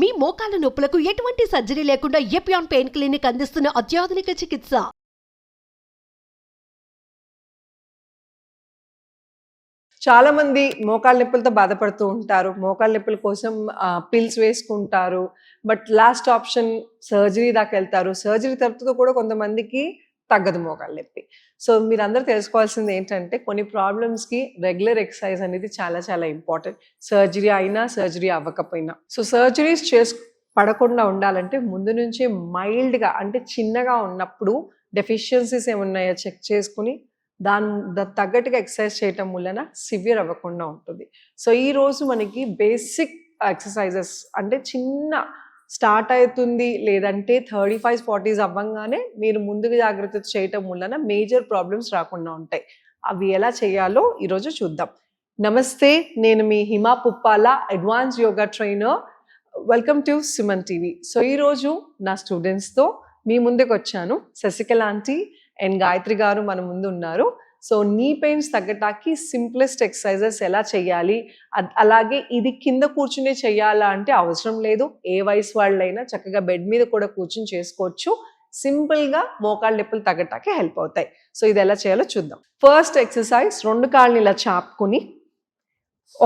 మీ మోకాల నొప్పులకు ఎటువంటి సర్జరీ లేకుండా ఎపియాన్ పెయిన్ క్లినిక్ అందిస్తున్న అత్యాధునిక చికిత్స. చాలా మంది మోకాళ్ళ నొప్పులతో బాధపడుతూ ఉంటారు. మోకాళ్ళ నొప్పుల కోసం పిల్స్ వేసుకుంటారు. బట్ లాస్ట్ ఆప్షన్ సర్జరీ దాకా వెళ్తారు. సర్జరీ తర్వాత కూడా కొంతమందికి తగ్గదు మోకాళ్ళ నొప్పి. సో మీరు అందరూ తెలుసుకోవాల్సింది ఏంటంటే కొన్ని ప్రాబ్లమ్స్కి రెగ్యులర్ ఎక్సర్సైజ్ అనేది చాలా చాలా ఇంపార్టెంట్ సర్జరీ అయినా సర్జరీ అవ్వకపోయినా. సో సర్జరీస్ చేసు పడకుండా ఉండాలంటే ముందు నుంచే మైల్డ్గా అంటే చిన్నగా ఉన్నప్పుడు డెఫిషియన్సీస్ ఏమున్నాయో చెక్ చేసుకుని దాని తగ్గట్టుగా ఎక్సర్సైజ్ చేయటం వలన సివియర్ అవ్వకుండా ఉంటుంది. సో ఈ రోజు మనకి బేసిక్ ఎక్సర్సైజెస్ అంటే చిన్న స్టార్ట్ అవుతుంది లేదంటే థర్టీ ఫైవ్ ఫార్టీస్ అవ్వంగానే మీరు ముందుగా జాగ్రత్త చేయటం వలన మేజర్ ప్రాబ్లమ్స్ రాకుండా ఉంటాయి. అవి ఎలా చేయాలో ఈరోజు చూద్దాం. నమస్తే నేను మీ Hima Puppala advance yoga trainer. Welcome to Suman TV. So ఈరోజు నా స్టూడెంట్స్తో మీ ముందుకు వచ్చాను శశికళ ఆంటీ అండ్ గాయత్రి గారు మన ముందు ఉన్నారు సో నీ పెయిన్స్ తగ్గటానికి సింప్లెస్ట్ ఎక్సర్సైజెస్ ఎలా చేయాలి? అలాగే ఇది కింద కూర్చునే చేయాలా అంటే అవసరం లేదు. ఏ వయసు వాళ్ళైనా చక్కగా బెడ్ మీద కూడా కూర్చుని చేసుకోవచ్చు. సింపుల్గా మోకాళ్ళ నొప్పులు తగ్గటానికి హెల్ప్ అవుతాయి. సో ఇది ఎలా చేయాలో చూద్దాం. ఫస్ట్ ఎక్సర్సైజ్ రెండు కాళ్ళని ఇలా చాపుకుని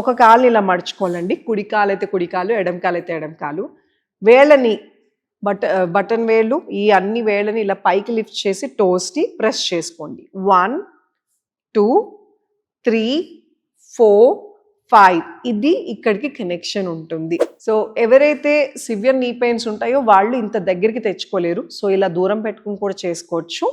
ఒక కాలుని ఇలా మడుచుకోవాలండి. కుడి కాలు అయితే కుడి కాలు ఎడం కాలు అయితే ఎడం కాలు. వేళ్ళని బట బటన్ వేళ్ళు ఈ అన్ని వేళ్ళని ఇలా పైకి లిఫ్ట్ చేసి టోస్ని ప్రెస్ చేసుకోండి. One two three four five. ఇది ఇక్కడికి కనెక్షన్ ఉంటుంది. సో ఎవరైతే సివియర్ నీ పెయిన్స్ ఉంటాయో వాళ్ళు ఇంత దగ్గరికి తెచ్చుకోలేరు. సో ఇలా దూరం పెట్టుకుని కూడా చేసుకోవచ్చు.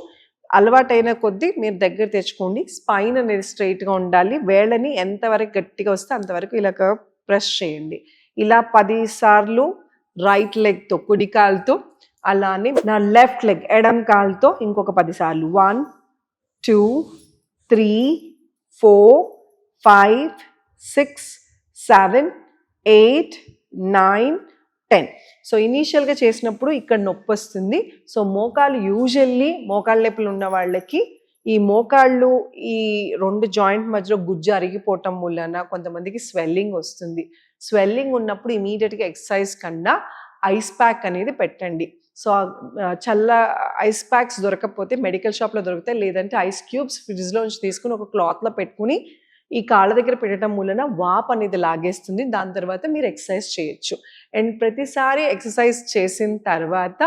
అలవాటైన కొద్దీ మీరు దగ్గర తెచ్చుకోండి. స్పైన్ అనేది స్ట్రైట్గా ఉండాలి. వేళ్ళని ఎంతవరకు గట్టిగా వస్తే అంతవరకు ఇలా ప్రెస్ చేయండి. ఇలా పది సార్లు రైట్ లెగ్తో కుడి కాలుతో అలానే నా లెఫ్ట్ లెగ్ ఎడం కాలుతో ఇంకొక పది సార్లు. One two three four five six seven eight nine ten. So ఇనీషియల్గా చేసినప్పుడు ఇక్కడ నొప్పి వస్తుంది సో మోకాలు యూజువల్లీ మోకాళ్ళ నొప్పులు ఉన్న వాళ్ళకి ఈ మోకాళ్ళు ఈ రెండు జాయింట్ మధ్యలో గుజ్జు అరిగిపోవటం వలన కొంతమందికి స్వెల్లింగ్ వస్తుంది. స్వెల్లింగ్ ఉన్నప్పుడు ఇమీడియట్గా ఎక్సర్సైజ్ కన్నా ఐస్ ప్యాక్ అనేది పెట్టండి. సో చల్ల ఐస్ ప్యాక్స్ దొరకకపోతే మెడికల్ షాప్లో దొరుకుతాయి లేదంటే ఐస్ క్యూబ్స్ ఫ్రిడ్జ్లోంచి తీసుకుని ఒక క్లాత్లో పెట్టుకుని ఈ కాళ్ళ దగ్గర పెట్టడం వలన వాప్ అనేది లాగేస్తుంది. దాని తర్వాత మీరు ఎక్సర్సైజ్ చేయొచ్చు. అండ్ ప్రతిసారి ఎక్సర్సైజ్ చేసిన తర్వాత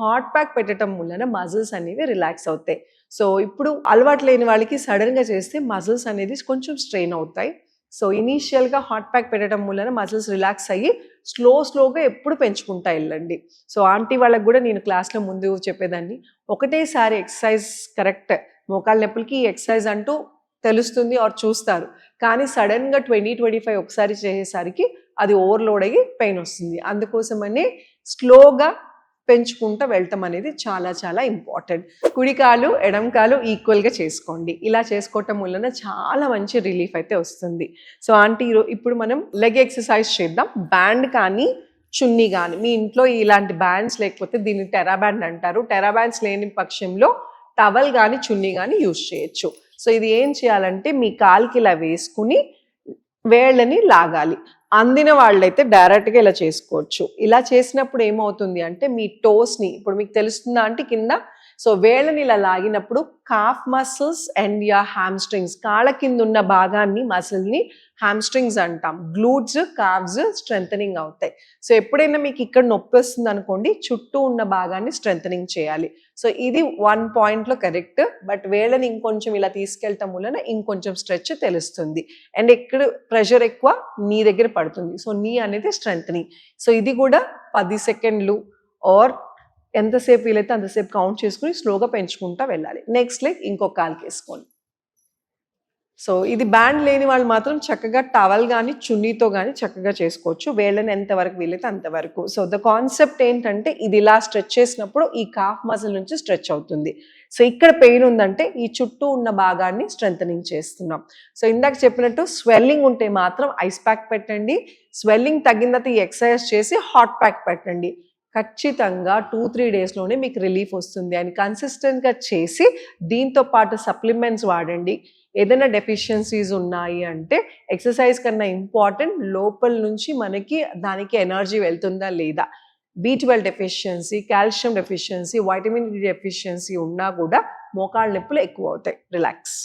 హాట్ ప్యాక్ పెట్టడం వలన మజిల్స్ అనేవి రిలాక్స్ అవుతాయి. సో ఇప్పుడు అలవాటు లేని వాళ్ళకి సడన్గా చేస్తే మజిల్స్ అనేది కొంచెం స్ట్రెయిన్ అవుతాయి. సో ఇనీషియల్గా హాట్ ప్యాక్ పెట్టడం వలన మజిల్స్ రిలాక్స్ అయ్యి స్లో స్లోగా ఎప్పుడు పెంచుకుంటా వెళ్ళండి సో ఆంటీ వాళ్ళకి కూడా నేను క్లాస్లో ముందు చెప్పేదాన్ని. ఒకటేసారి ఎక్సర్సైజ్ కరెక్ట్ మోకాళ్ళ నొప్పులకి ఈ ఎక్సర్సైజ్ అంటూ తెలుస్తుంది ఆర్ చూస్తారు. కానీ సడన్గా ట్వంటీ ట్వంటీ ఫైవ్ ఒకసారి చేసేసరికి అది ఓవర్లోడ్ అయ్యి పెయిన్ వస్తుంది. అందుకోసమనే స్లోగా పెంచుకుంటూ వెళ్ళటం అనేది చాలా చాలా ఇంపార్టెంట్. కుడికాలు ఎడంకాలు ఈక్వల్గా చేసుకోండి. ఇలా చేసుకోవటం వలన చాలా మంచి రిలీఫ్ అయితే వస్తుంది. సో ఆంటీ ఇప్పుడు మనం లెగ్ ఎక్సర్సైజ్ చేద్దాం. బ్యాండ్ కానీ చున్నీ కానీ మీ ఇంట్లో ఇలాంటి బ్యాండ్స్ లేకపోతే దీన్ని టెరా బ్యాండ్ అంటారు. టెరా బ్యాండ్స్ లేని పక్షంలో టవల్ కానీ చున్నీ కానీ యూజ్ చేయొచ్చు. సో ఇది ఏం చేయాలంటే మీ కాలుకి ఇలా వేసుకుని వేళ్ళని లాగాలి. అందిన వాళ్ళైతే డైరెక్ట్గా ఇలా చేసుకోవచ్చు. ఇలా చేసినప్పుడు ఏమవుతుంది అంటే మీ టోస్ని ఇప్పుడు మీకు తెలుస్తుందా అంటే కింద? సో వేళ్ళని ఇలా లాగినప్పుడు కాఫ్ మసిల్స్ అండ్ యా హ్యామ్స్ట్రింగ్స్ కాళ్ళ కింద ఉన్న భాగాన్ని మసిల్ని హ్యామ్స్ట్రింగ్స్ అంటాం. గ్లూట్స్ కావ్స్ స్ట్రెంథనింగ్ అవుతాయి. సో ఎప్పుడైనా మీకు ఇక్కడ నొప్పి వస్తుంది అనుకోండి చుట్టూ ఉన్న భాగాన్ని స్ట్రెంథనింగ్ చేయాలి. సో ఇది వన్ పాయింట్లో కరెక్ట్ బట్ వేళ్ళని ఇంకొంచెం ఇలా తీసుకెళ్ళటం వలన ఇంకొంచెం స్ట్రెచ్ తెలుస్తుంది. అండ్ ఎక్కడ ప్రెషర్ ఎక్కువ? నీ దగ్గర పడుతుంది. సో నీ అనేది స్ట్రెంథనింగ్ సో ఇది కూడా పది సెకండ్లు ఆర్ ఎంతసేపు వీలైతే అంతసేపు కౌంట్ చేసుకుని స్లోగా పెంచుకుంటా వెళ్ళాలి. నెక్స్ట్ లెగ్ ఇంకొక కాలుకి వేసుకోండి సో ఇది బ్యాండ్ లేని వాళ్ళు మాత్రం చక్కగా టవల్ కానీ చున్నీతో కానీ చక్కగా చేసుకోవచ్చు. వేళ్ళని ఎంతవరకు వీలైతే అంతవరకు. సో ద కాన్సెప్ట్ ఏంటంటే ఇది ఇలా స్ట్రెచ్ చేసినప్పుడు ఈ కాఫ్ మజిల్ నుంచి స్ట్రెచ్ అవుతుంది. సో ఇక్కడ పెయిన్ ఉందంటే ఈ చుట్టూ ఉన్న భాగాన్ని స్ట్రెంథనింగ్ చేస్తున్నాం. సో ఇందాక చెప్పినట్టు స్వెల్లింగ్ ఉంటే మాత్రం ఐస్ ప్యాక్ పెట్టండి. స్వెల్లింగ్ తగ్గిన తర్వాత ఈ ఎక్సర్సైజ్ చేసి హాట్ ప్యాక్ పెట్టండి. ఖచ్చితంగా టూ త్రీ డేస్లోనే మీకు రిలీఫ్ వస్తుంది. అని కన్సిస్టెంట్గా చేసి దీంతో పాటు సప్లిమెంట్స్ వాడండి. ఏదైనా డెఫిషియన్సీస్ ఉన్నాయి అంటే ఎక్సర్సైజ్ కన్నా ఇంపార్టెంట్ లోపల నుంచి మనకి దానికి ఎనర్జీ వెళ్తుందా లేదా? B twelve deficiency calcium deficiency vitamin D deficiency ఉన్నా కూడా మోకాళ్ళ నొప్పులు ఎక్కువ అవుతాయి. రిలాక్స్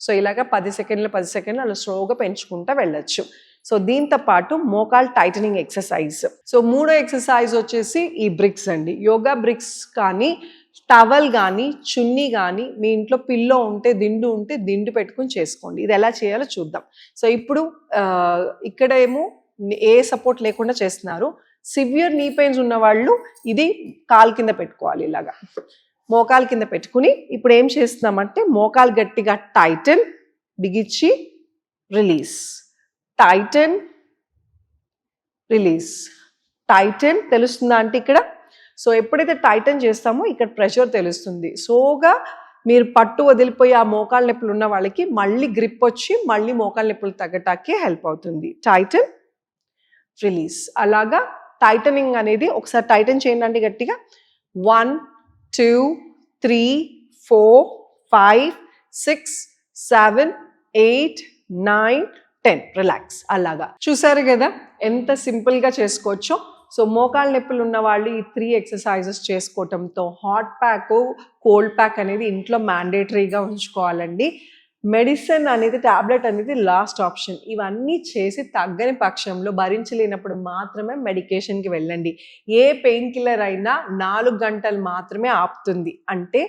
సో ఇలాగ పది సెకండ్లు పది సెకండ్లు అలా స్లోగా పెంచుకుంటూ వెళ్ళొచ్చు. సో దీంతో పాటు మోకాల్ టైటనింగ్ ఎక్సర్సైజ్. సో మూడో ఎక్సర్సైజ్ వచ్చేసి ఈ బ్రిక్స్ అండి. యోగా బ్రిక్స్ కానీ టవల్ కానీ చున్నీ కానీ మీ ఇంట్లో పిల్లో ఉంటే దిండు ఉంటే దిండు పెట్టుకుని చేసుకోండి. ఇది ఎలా చేయాలో చూద్దాం. సో ఇప్పుడు ఇక్కడేమో ఇక్కడ ఏమో ఏ సపోర్ట్ లేకుండా చేస్తున్నారు. సివియర్ నీ పెయిన్స్ ఉన్న వాళ్ళు ఇది కాలు కింద పెట్టుకోవాలి ఇలాగా. మోకాలు కింద పెట్టుకుని ఇప్పుడు ఏం చేస్తున్నామంటే మోకాలు గట్టిగా టైటన్ బిగించి రిలీజ్. టైటన్ రిలీజ్ టైటన్ తెలుస్తుందా అంటే ఇక్కడ? సో ఎప్పుడైతే టైటన్ చేస్తామో ఇక్కడ ప్రెషర్ తెలుస్తుంది. సోగా మీరు పట్టు వదిలిపోయి ఆ మోకాళ్ళ నొప్పులు ఉన్న వాళ్ళకి మళ్ళీ గ్రిప్ వచ్చి మళ్ళీ మోకాళ్ళ నొప్పులు తగ్గటానికి హెల్ప్ అవుతుంది. టైటన్ రిలీజ్ అలాగా టైటనింగ్ అనేది ఒకసారి టైటన్ చేయండి అండి గట్టిగా. One two three four five six seven eight nine ten relax అలాగా. చూసారు కదా? ఎంత సింపుల్గా చేసుకోవచ్చో. సో మోకాళ్ళ నొప్పులు ఉన్న వాళ్ళు ఈ త్రీ ఎక్సర్సైజెస్ చేసుకోవటంతో హాట్ ప్యాక్ కోల్డ్ ప్యాక్ అనేది ఇంట్లో మ్యాండేటరీగా ఉంచుకోవాలండి. మెడిసిన్ అనేది ట్యాబ్లెట్ అనేది లాస్ట్ ఆప్షన్ ఇవన్నీ చేసి తగ్గని పక్షంలో భరించలేనప్పుడు మాత్రమే మెడికేషన్కి వెళ్ళండి. ఏ పెయిన్ కిల్లర్ అయినా నాలుగు గంటలు మాత్రమే ఆపుతుంది. అంటే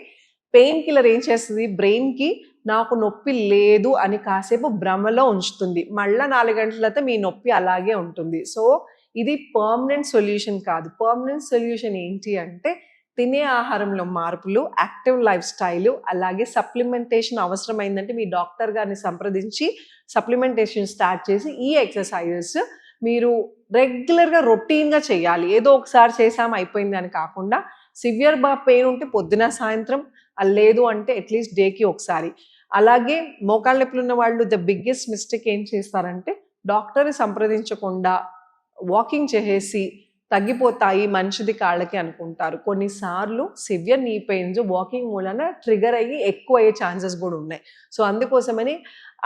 పెయిన్ కిల్లర్ ఏం చేస్తుంది? బ్రెయిన్కి నాకు నొప్పి లేదు అని కాసేపు భ్రమలో ఉంచుతుంది. మళ్ళా నాలుగు గంటల తర్వాత మీ నొప్పి అలాగే ఉంటుంది. సో ఇది పర్మనెంట్ సొల్యూషన్ కాదు. పర్మనెంట్ సొల్యూషన్ ఏంటి అంటే తినే ఆహారంలో మార్పులు యాక్టివ్ లైఫ్ స్టైలు అలాగే సప్లిమెంటేషన్ అవసరమైందంటే మీ డాక్టర్ గారిని సంప్రదించి సప్లిమెంటేషన్ స్టార్ట్ చేసి ఈ ఎక్సర్సైజెస్ మీరు రెగ్యులర్గా రొటీన్గా చేయాలి. ఏదో ఒకసారి చేసాం అయిపోయింది అని కాకుండా సివియర్ బా పెయిన్ ఉంటే పొద్దున సాయంత్రం లేదు అంటే అట్లీస్ట్ డేకి ఒకసారి. అలాగే మోకాళ్ళ నొప్పులు ఉన్న వాళ్ళు ద బిగ్గెస్ట్ మిస్టేక్ ఏం చేస్తారంటే డాక్టర్ని సంప్రదించకుండా వాకింగ్ చేసేసి తగ్గిపోతాయి మంచిది కాళ్ళకి అనుకుంటారు. కొన్నిసార్లు సివియర్ నీ పెయిన్స్ వాకింగ్ మూలన ట్రిగర్ అయ్యి ఎక్కువ అయ్యే ఛాన్సెస్ కూడా ఉన్నాయి. సో అందుకోసమని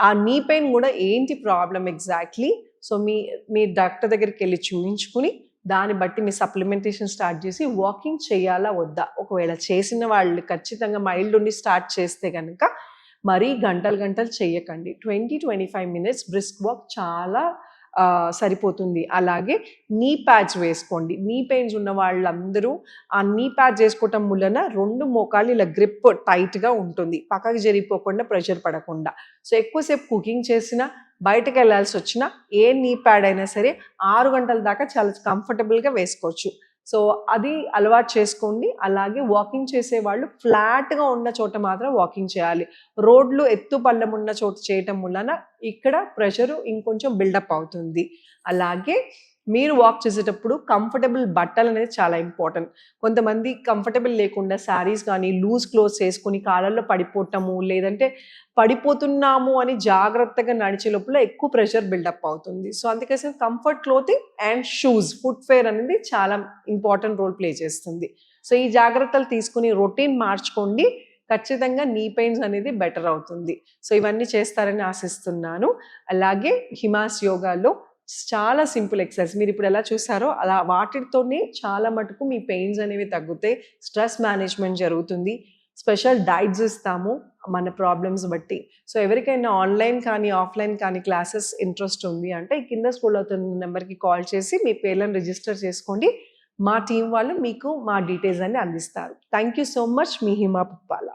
ఆ నీ పెయిన్ కూడా ఏంటి ప్రాబ్లం ఎగ్జాక్ట్లీ సో మీ మీ డాక్టర్ దగ్గరికి వెళ్ళి చూపించుకుని దాన్ని బట్టి మీ సప్లిమెంటేషన్ స్టార్ట్ చేసి వాకింగ్ చేయాలా వద్దా? ఒకవేళ చేసిన వాళ్ళు ఖచ్చితంగా మైల్డ్ ఉండి స్టార్ట్ చేస్తే కనుక మరీ గంటలు గంటలు చేయకండి twenty twenty five minutes brisk walk చాలా సరిపోతుంది. అలాగే నీ ప్యాడ్స్ వేసుకోండి. నీ పెయిన్స్ ఉన్న వాళ్ళందరూ ఆ నీ ప్యాడ్ చేసుకోవటం వలన రెండు మోకాలు ఇలా గ్రిప్ టైట్గా ఉంటుంది. పక్కకి జరిగిపోకుండా ప్రెషర్ పడకుండా. సో ఎక్కువసేపు కుకింగ్ చేసినా బయటకు వెళ్ళాల్సి వచ్చినా ఏ నీ ప్యాడ్ అయినా సరే ఆరు గంటల దాకా చాలా కంఫర్టబుల్గా వేసుకోవచ్చు. సో అది అలవాటు చేసుకోండి. అలాగే వాకింగ్ చేసే వాళ్ళు ఫ్లాట్గా ఉన్న చోట మాత్రం వాకింగ్ చేయాలి. రోడ్లు ఎత్తు పళ్ళం ఉన్న చోట చేయటం వలన ఇక్కడ ప్రెషరు ఇంకొంచెం బిల్డప్ అవుతుంది. అలాగే మీరు వాక్ చేసేటప్పుడు కంఫర్టబుల్ బట్టలు అనేది చాలా ఇంపార్టెంట్ కొంతమంది కంఫర్టబుల్ లేకుండా శారీస్ కానీ లూజ్ క్లోత్స్ వేసుకుని కాళ్ళల్లో పడిపోవటము లేదంటే పడిపోతున్నాము అని జాగ్రత్తగా నడిచే లోపల ఎక్కువ ప్రెషర్ బిల్డప్ అవుతుంది. సో అందుకోసం comfort clothing and shoes footwear అనేది చాలా ఇంపార్టెంట్ రోల్ ప్లే చేస్తుంది. సో ఈ జాగ్రత్తలు తీసుకుని రొటీన్ మార్చుకోండి. ఖచ్చితంగా నీ పెయిన్స్ అనేది బెటర్ అవుతుంది. సో ఇవన్నీ చేస్తారని ఆశిస్తున్నాను. అలాగే హిమాస్ యోగాలో చాలా సింపుల్ ఎక్సర్సైజ్. మీరు ఇప్పుడు ఎలా చూసారో అలా వాటితోనే చాలా మటుకు మీ పెయిన్స్ అనేవి తగ్గుతాయి స్ట్రెస్ మేనేజ్మెంట్ జరుగుతుంది. స్పెషల్ డైట్స్ ఇస్తాము మన ప్రాబ్లమ్స్ బట్టి. సో ఎవరికైనా ఆన్లైన్ కానీ ఆఫ్లైన్ కానీ క్లాసెస్ ఇంట్రెస్ట్ ఉంది అంటే ఈ కింద స్కూల్ అవుతున్న నెంబర్కి కాల్ చేసి మీ పేర్లను రిజిస్టర్ చేసుకోండి. మా టీం వాళ్ళు మీకు మా డీటెయిల్స్ అన్ని అందిస్తారు. Thank you so much. Me Hima Puppala.